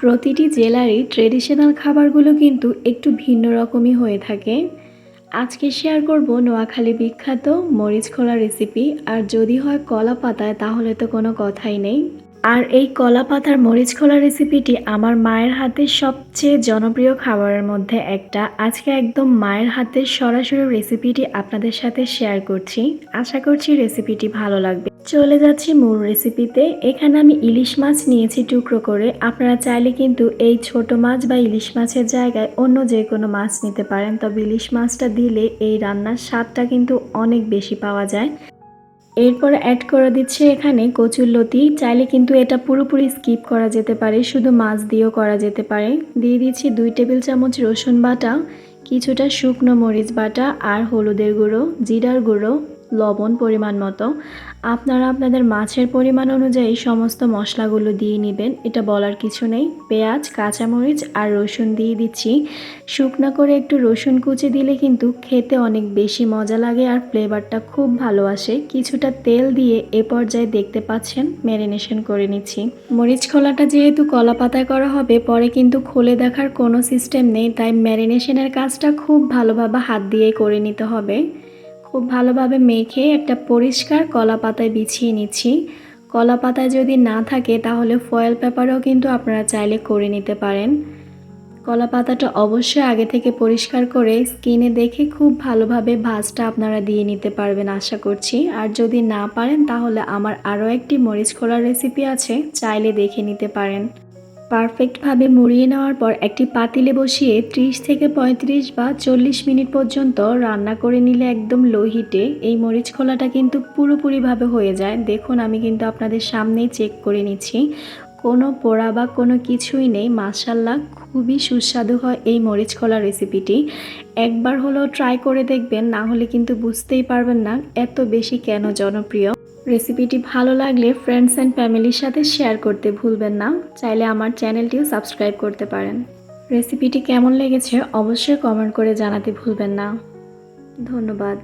প্রতিটি জেলারই ট্রেডিশনাল খাবারগুলো কিন্তু একটু ভিন্ন রকমই হয়ে থাকে। আজকে শেয়ার করব নোয়াখালী বিখ্যাত মরিচ খোলা রেসিপি আর যদি হয় কলা পাতায় তাহলে তো কোনো কথাই নেই। আর এই কলা পাতার মরিচ খোলা রেসিপিটি আমার মায়ের হাতের সবচেয়ে জনপ্রিয় খাবারের মধ্যে একটা। আজকে একদম মায়ের হাতের সরাসরি রেসিপিটি আপনাদের সাথে শেয়ার করছি। আশা করছি রেসিপিটি ভালো লাগবে। চলে যাচ্ছি মূল রেসিপিতে এখানে আমি ইলিশ মাছ নিয়েছি টুকরো করে। আপনারা চাইলে কিন্তু এই ছোট মাছ বা ইলিশ মাছের জায়গায় অন্য যে কোনো মাছ নিতে পারেন। তবে ইলিশ মাছটা দিলে এই রান্নার স্বাদটা কিন্তু অনেক বেশি পাওয়া যায়। এরপর অ্যাড করে দিচ্ছে এখানে কচুর লতি। চাইলে কিন্তু এটা পুরোপুরি স্কিপ করা যেতে পারে। শুধু মাছ দিয়েও করা যেতে পারে। দিয়ে দিচ্ছি দুই টেবিল চামচ রসুন বাটা, কিছুটা শুকনো মরিচ বাটা আর হলুদের গুঁড়ো, জিরার গুঁড়ো লবণ পরিমাণ মতো। আপনারা আপনাদের মাছের পরিমাণ অনুযায়ী সমস্ত মশলাগুলো দিয়ে নেবেন। এটা বলার কিছু নেই। পেঁয়াজ, কাঁচামরিচ আর রসুন দিয়ে দিচ্ছি। শুকনো করে একটু রসুন কুচি দিলে কিন্তু খেতে অনেক বেশি মজা লাগে আর ফ্লেভারটা খুব ভালো আসে। কিছুটা তেল দিয়ে এ পর্যায়ে দেখতে পাচ্ছেন, ম্যারিনেশন করে নিচ্ছি। মরিচ খোলাটা যেহেতু কলা পাতায় করা হবে, পরে কিন্তু খুলে দেখার কোনো সিস্টেম নেই, তাই ম্যারিনেশনের কাজটা খুব ভালোভাবে হাত দিয়ে করে নিতে হবে। খুব ভালোভাবে মেখে একটা পরিষ্কার কলা পাতায় বিছিয়ে নিচ্ছি। কলা পাতায় যদি না থাকে তাহলে ফয়েল পেপারও কিন্তু আপনারা চাইলে করে নিতে পারেন। কলা পাতাটা অবশ্যই আগে থেকে পরিষ্কার করে স্কিনে দেখে খুব ভালোভাবে ভাজটা আপনারা দিয়ে নিতে পারবেন আশা করছি। আর যদি না পারেন তাহলে আমার আরও একটি মরিচ খোলার রেসিপি আছে, চাইলে দেখে নিতে পারেন। পারফেক্টভাবে মুড়িয়ে নেওয়ার পর একটি পাতিলে বসিয়ে 30 থেকে 35 বা চল্লিশ মিনিট পর্যন্ত রান্না করে নিলে একদম লো হিটে এই মরিচ খোলাটা কিন্তু পুরোপুরিভাবে হয়ে যায়। দেখুন, আমি কিন্তু আপনাদের সামনেই চেক করে নিচ্ছি। কোনো পোড়া বা কোনো কিছুই নেই। মাসাল্লাহ খুবই সুস্বাদু হয় এই মরিচ খোলা রেসিপিটি একবার হলেও ট্রাই করে দেখবেন, না হলে কিন্তু বুঝতেই পারবেন না এত বেশি কেন জনপ্রিয়। রেসিপিটি ভালো লাগলে ফ্রেন্ডস অ্যান্ড ফ্যামিলির সাথে শেয়ার করতে ভুলবেন না। চাইলে আমার চ্যানেলটিও সাবস্ক্রাইব করতে পারেন। রেসিপিটি কেমন লেগেছে অবশ্যই কমেন্ট করে জানাতে ভুলবেন না। ধন্যবাদ।